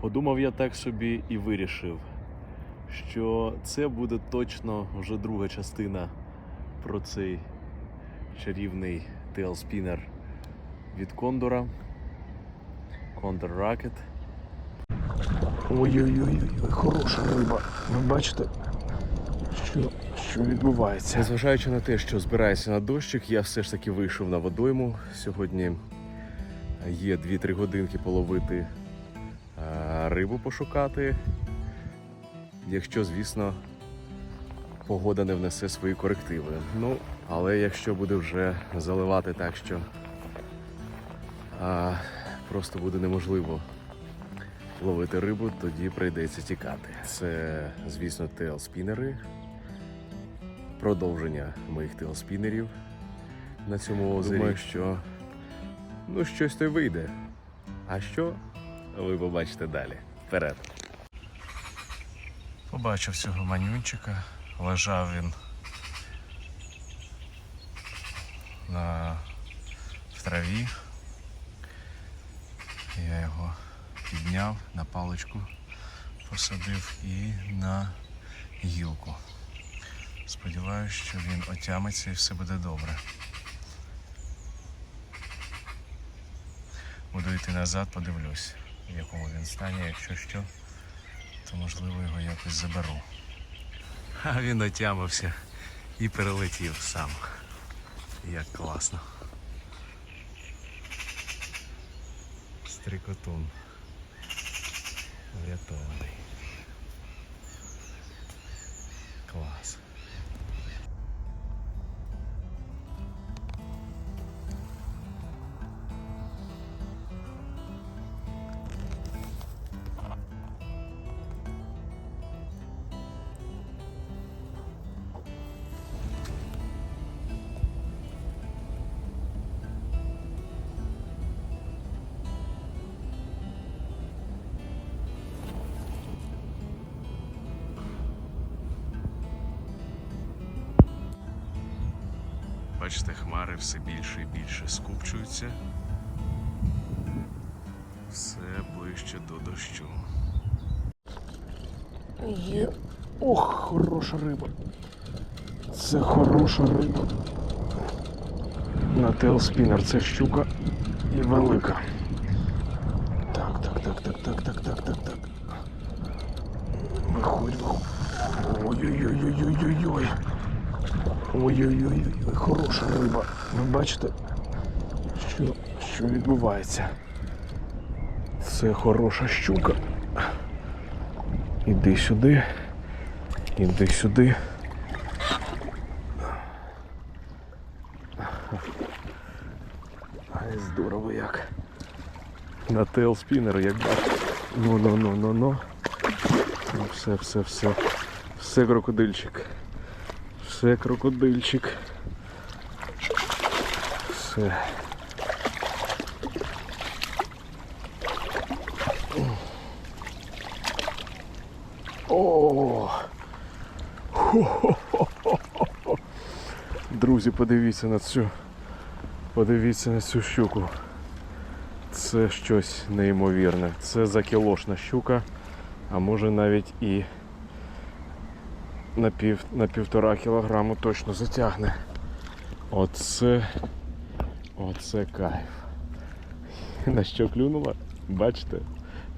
Подумав я так собі і вирішив, що це буде точно вже друга частина про цей чарівний тейлспінер від Кондора. Кондор Rocket. Ой-ой-ой, хороша риба. Ви бачите, що, що відбувається? Незважаючи на те, що збирається на дощик, я все ж таки вийшов на водойму. Сьогодні є 2-3 годинки половити рибу пошукати. Якщо, звісно, погода не внесе свої корективи. Ну, але якщо буде вже заливати так, що а, просто буде неможливо ловити рибу, тоді прийдеться тікати. Це, звісно, тейлспінери, продовження моїх тейлспінерів на цьому озері. Думаю, що ну, щось то й вийде. А що? Ви побачите далі. Вперед. Побачив цього манюнчика. Лежав він на... в траві. Я його підняв на паличку, посадив і на гілку. Сподіваюсь, що він отямиться і все буде добре. Буду йти назад, подивлюсь, в якому він стані, якщо що, то можливо його якось заберу. А він отямився і перелетів сам. Як класно. Стрикотун Врятований. Бачите, хмари все більше і більше скупчуються. Все ближче до дощу. Є. Ох, хороша риба. Це хороша риба. На тейлспінер це щука і велика. Так, так, так, так, так, так, так, так, так. Виходь, виходь. Ой-ой-ой-ой-ой-ой. Ой-ой-ой, хороша риба. Ви бачите, що, що відбувається? Це хороша щука. Іди сюди. Іди сюди. Ай, здорово як. На тейлспінер, як бачите. Ну, ну, ну, ну, ну. Ну, все, все, все. Все крокодильчик. Все крокодильчик. Все. О, Друзі, подивіться на цю. Подивіться на цю щуку. Це щось неймовірне. Це закілошна щука, а може навіть і на, пів, на півтора кілограму точно затягне. Оце. Оце кайф. На що клюнула? Бачите?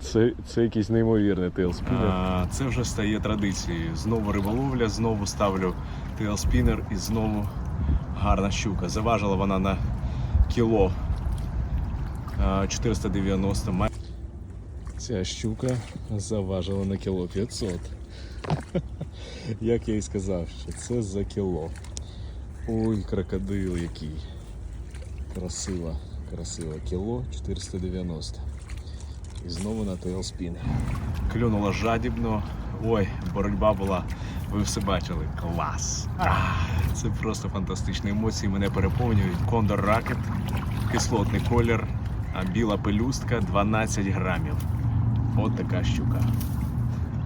Це, це якийсь неймовірний тейлспінер. Це вже стає традицією. Знову риболовля, знову ставлю тейлспінер і знову гарна щука. Заважила вона на кіло а, 490. Ця щука заважила на кіло 500. Як я і сказав, що це за кіло. Ой, крокодил який. Красива, красива кіло 490. І знову на тейлспін. Клюнула жадібно. Ой, боротьба була. Ви все бачили. Клас! Це просто фантастичні емоції. Мене переповнюють. Кондор ракет, кислотний колір, біла пелюстка 12 грамів. От така щука.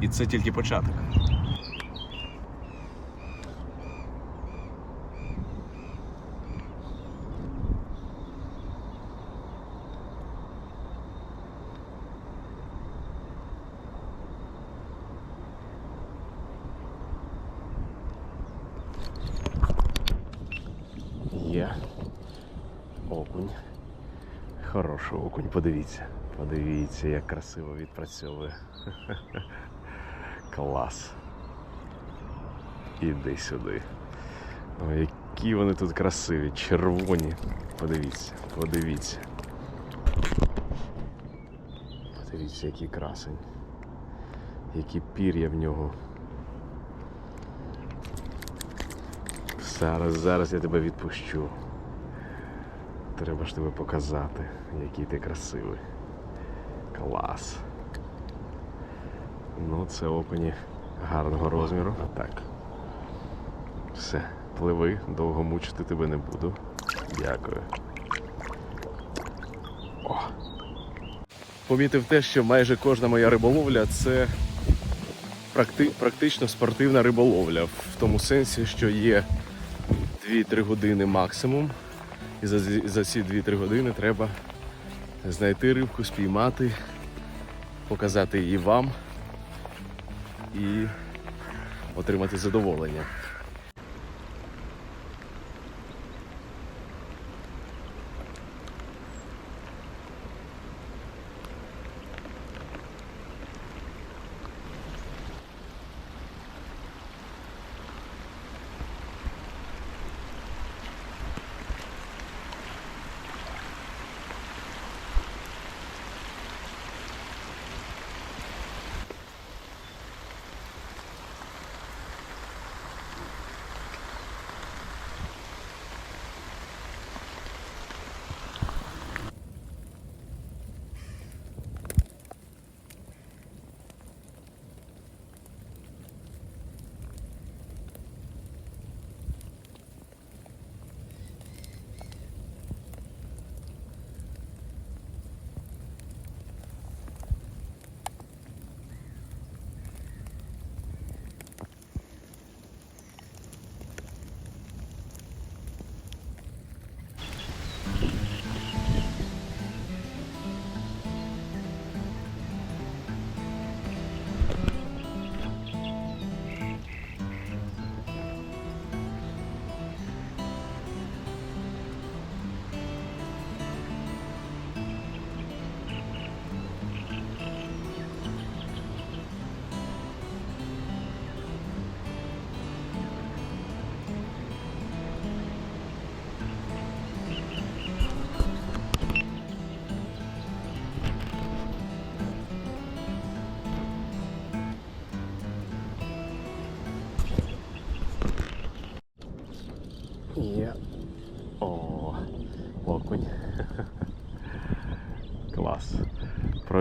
І це тільки початок. Є окунь. Хороший окунь, подивіться. Подивіться, як красиво відпрацьовує. Клас. Іди сюди. Ой, які вони тут красиві, червоні. Подивіться, подивіться. Подивіться, який красень. Які пір'я в нього. Зараз, зараз я тебе відпущу. Треба ж тебе показати, який ти красивий. Клас. Ну, це окуні гарного розміру. Так. Все, пливи, довго мучити тебе не буду. Дякую. О. Помітив те, що майже кожна моя риболовля це практи- практично спортивна риболовля. В тому сенсі, що є 2-3 години максимум. І за, за ці 2-3 години треба знайти рибку, спіймати, показати її вам і отримати задоволення.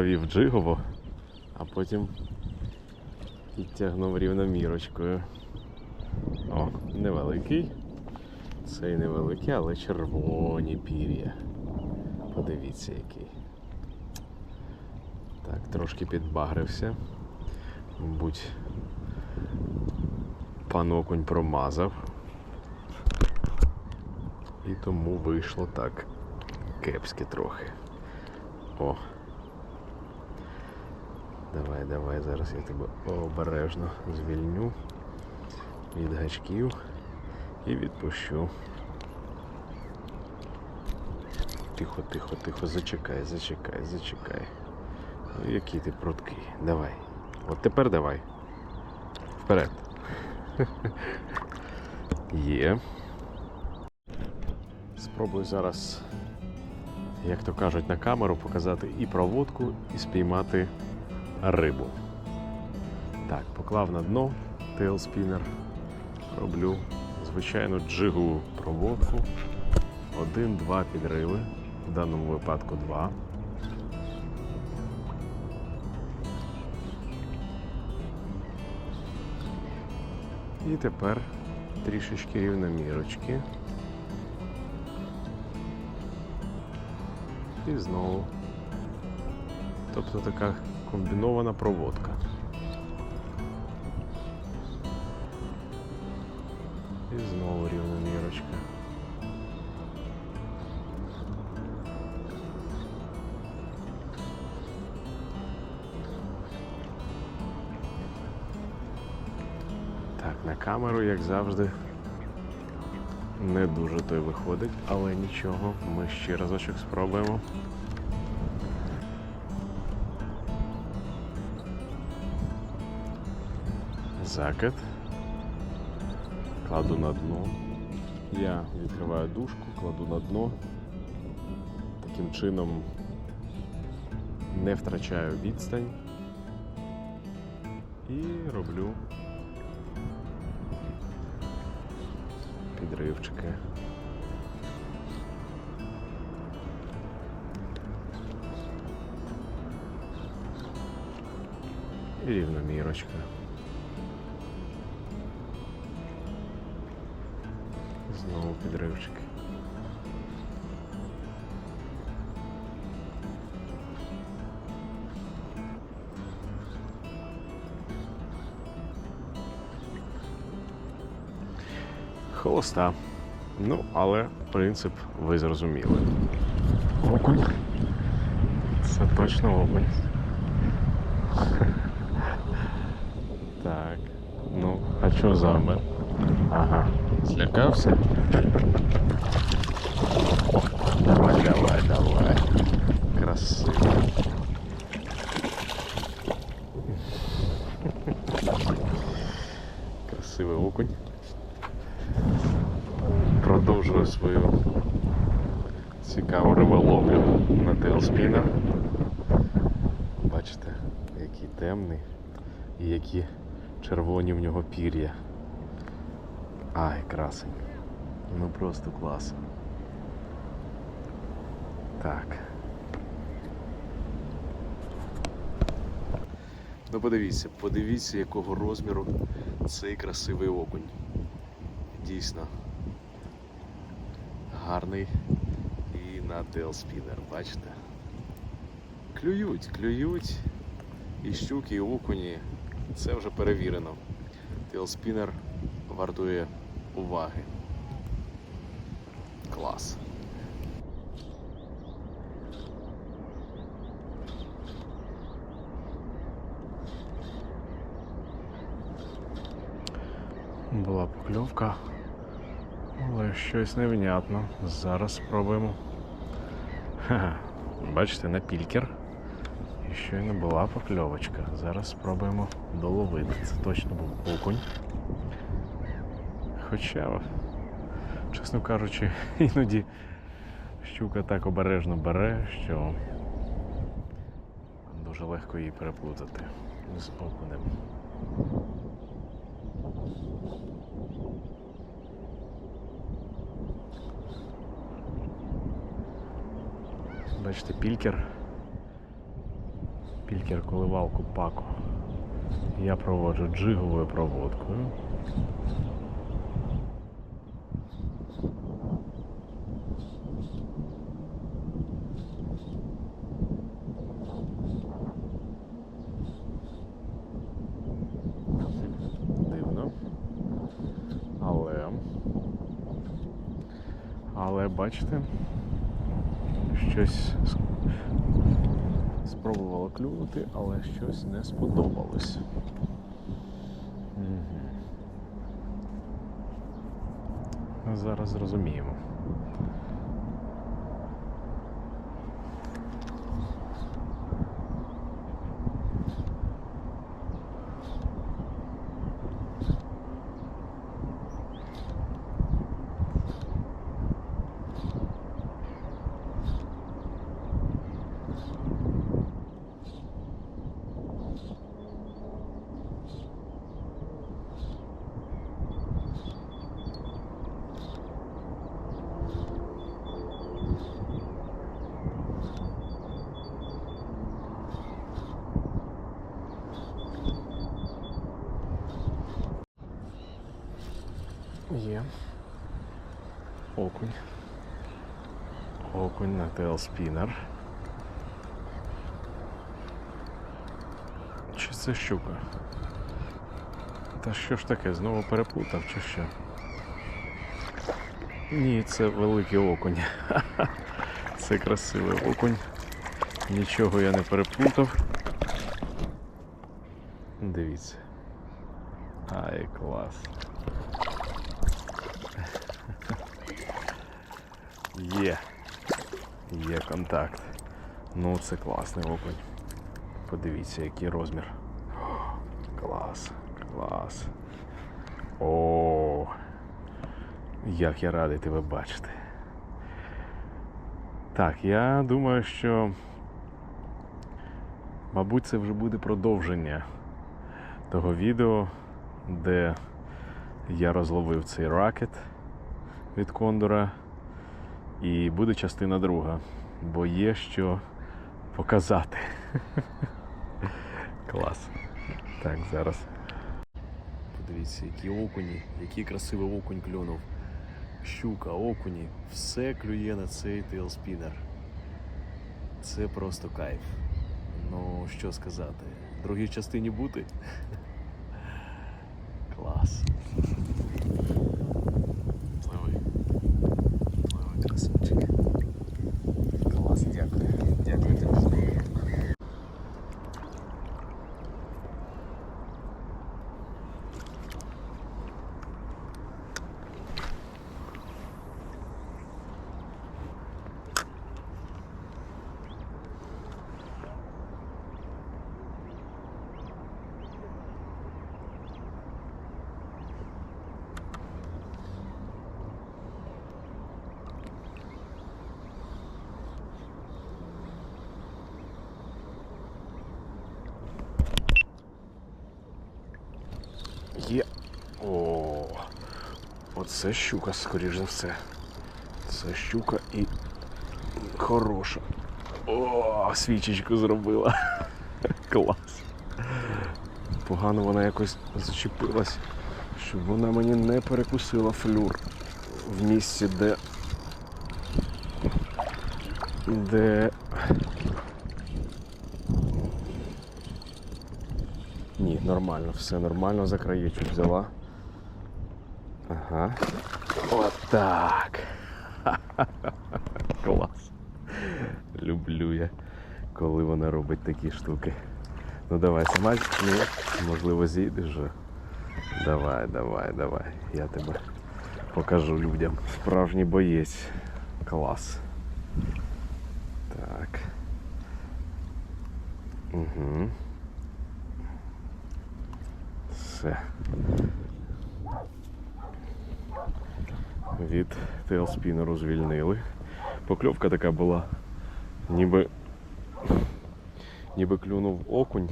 Провів джигово, а потім підтягнув рівномірочкою. О, невеликий. Цей невеликий, але червоні пір'я. Подивіться який. Так, трошки підбагрився. Мабуть, пан окунь промазав. І тому вийшло так кепськи трохи. О. Давай, давай, зараз я тебе обережно звільню від гачків і відпущу. Тихо, тихо, тихо, зачекай, зачекай, зачекай. Ну, який ти пруткий. Давай. От тепер давай. Вперед. Є. Спробую зараз, як то кажуть, на камеру показати і проводку, і спіймати рибу. Так, поклав на дно тейлспінер. Роблю звичайну джигову проводку. Один-два підриви. В даному випадку два. І тепер трішечки рівномірочки. І знову. Тобто така комбінована проводка. І знову рівномірочка. Так, на камеру, як завжди, Не дуже той виходить, але нічого, ми ще разочок спробуємо. Закид. Кладу на дно. Я відкриваю дужку, кладу на дно. Таким чином не втрачаю відстань і роблю підривчики. І рівномірочка. Знову підривчики. Холоста. Ну, але принцип ви зрозуміли. Окунь. Це точно окунь. Так. Ну, а що замер? Ага. Злякався? Давай, давай, давай. Красиво. Красивий окунь. Продовжую свою цікаву риболовлю на тейлспінер. Бачите, який темний і які червоні в нього пір'я. Ай, красень. Ну просто клас. Так. Ну подивіться, подивіться, якого розміру цей красивий окунь. Дійсно. Гарний і на тейлспінер, бачите? Клюють, клюють. І щуки, і окуні. Це вже перевірено. Тейлспінер вартує уваги. Клас. Була покльовка, але щось невнятно. Зараз спробуємо. Ха-ха. Бачите, на пількер. І щойно була покльовочка. Зараз спробуємо доловити. Це точно був окунь. Хоча, чесно кажучи, іноді щука так обережно бере, що дуже легко її переплутати з окунем. Бачите, пількер. Пількер коливалку паку. Я проводжу джиговою проводкою. Дивно. Але. Бачите, щось спробувало клюнути, але щось не сподобалось. Угу. Зараз зрозуміємо. Є. Окунь. Окунь на тейлспінер. Чи це щука? Та що ж таке, знову переплутав чи що? Ні, це великий окунь. Це красивий окунь. Нічого я не переплутав. Дивіться. Ай, клас. Є. Є контакт. Ну це класний окунь. Подивіться, який розмір. Клас, клас. О, як я радий тебе бачити. Так, я думаю, що, мабуть, це вже буде продовження того відео, де я розловив цей ракет від кондора. І буде частина друга, бо є що показати. Клас. Так, зараз. Подивіться, які окуні, який красивий окунь клюнув. Щука, окуні, все клює на цей тейлспінер. Це просто кайф. Ну, що сказати, в другій частині бути. Клас. Пливи. Пливи, красунчик. Клас, дякую. Дякую тобі. Є. О, оце щука, скоріш за все. Це щука і хороша. О, свічечку зробила. Клас. Погано вона якось зачепилась, щоб вона мені не перекусила флюр в місці, де. Де. Ні, нормально, все нормально, за краєчок взяла. Ага. Отак. Клас. Люблю я, коли вона робить такі штуки. Ну давай, сама ну, можливо, зійдеш вже. Давай, давай, давай. Я тебе покажу людям. Справжній боєць. Клас. Так. Угу. Все. Від тейлспінеру звільнили. Покльовка така була, ніби, ніби клюнув окунь,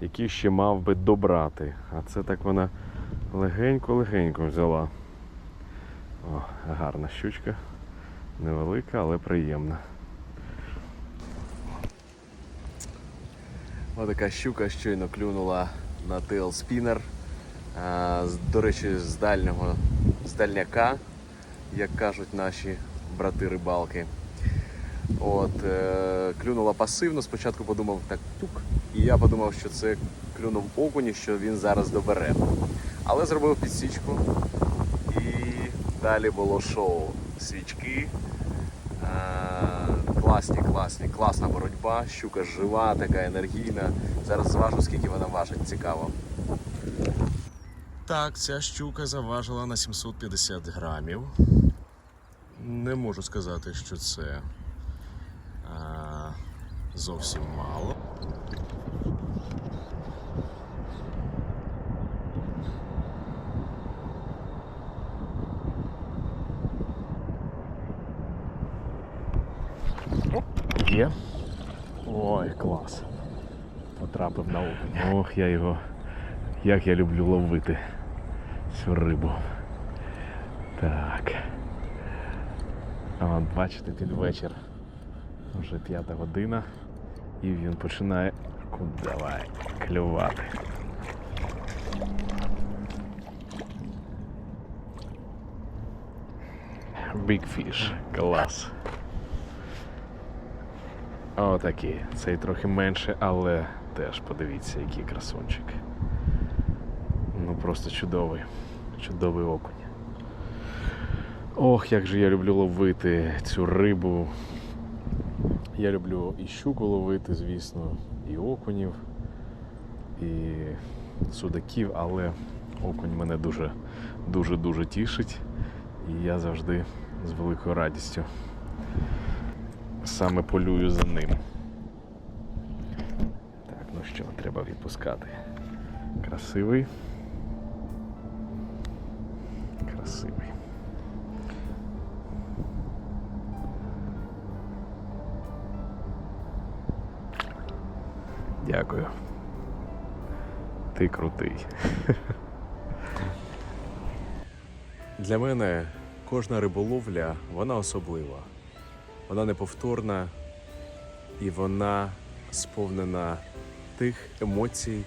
який ще мав би добрати. А це так вона легенько-легенько взяла. О, гарна щучка. Невелика, але приємна. Ось така щука щойно клюнула на тейл спінер. До речі, з дальнього, з дальняка, як кажуть наші брати рибалки. От, е, клюнула пасивно, спочатку подумав так тук. І я подумав, що це клюнув окуні, що він зараз добере. Але зробив підсічку і далі було шоу. Свічки. Е, класні, класні, класна боротьба. Щука жива, така енергійна. Зараз зважу, скільки вона важить, цікаво. Так, ця щука заважила на 750 грамів. Не можу сказати, що це а, зовсім мало. Є. Ой, клас. Потрапив на окунь. Ох, я його. Як я люблю ловити цю рибу. Так. Бачите, під вечір. Вже п'ята година. І він починає давай клювати. Big fish. Клас. Отакий. Цей трохи менше, але теж подивіться, який красунчик. Ну просто чудовий. Чудовий окунь. Ох, як же я люблю ловити цю рибу. Я люблю і щуку ловити, звісно, і окунів, і судаків, але окунь мене дуже дуже дуже тішить. І я завжди з великою радістю саме полюю за ним. Так, ну що, треба відпускати. Красивий. Красивий. Дякую. Ти крутий. Для мене кожна риболовля вона особлива. Вона неповторна і вона сповнена тих емоцій,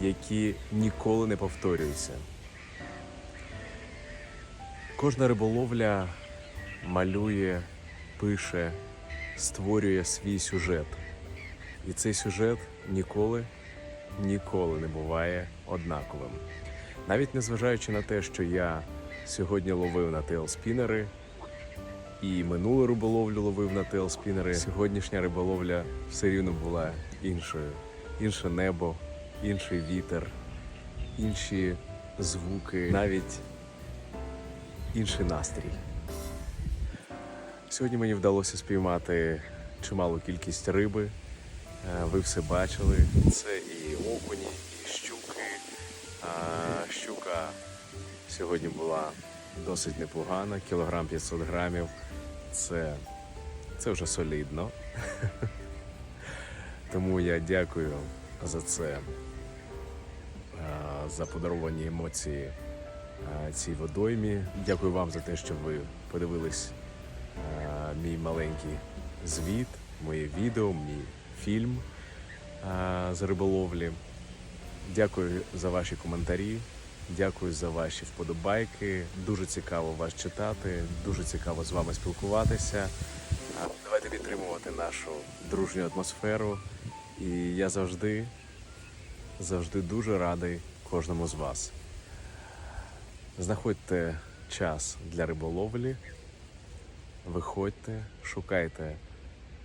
які ніколи не повторюються. Кожна риболовля малює, пише, створює свій сюжет. І цей сюжет ніколи, ніколи не буває однаковим. Навіть незважаючи на те, що я сьогодні ловив на тейлспінери, і минулу риболовлю ловив на тейлспінери, сьогоднішня риболовля все рівно була іншою. Інше небо, інший вітер, інші звуки, навіть інший настрій. Сьогодні мені вдалося спіймати чималу кількість риби. Е, Ви все бачили. Це і окуні, і щуки. Щука сьогодні була досить непогана, кілограм 500 грамів. Це, це вже солідно. Тому я дякую за це, е, за подаровані емоції е, цій водоймі. Дякую вам за те, що ви подивились мій маленький звіт, моє відео, мій фільм е, з риболовлі. Дякую за ваші коментарі. Дякую за ваші вподобайки. Дуже цікаво вас читати, дуже цікаво з вами спілкуватися. Давайте підтримувати нашу дружню атмосферу. І я завжди, завжди дуже радий кожному з вас. Знаходьте час для риболовлі, виходьте, шукайте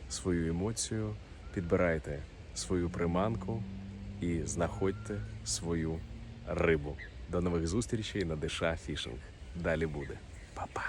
свою емоцію, підбирайте свою приманку і знаходьте свою рибу. До нових зустрічей на Диша Фішинг. Далі буде. Па-па!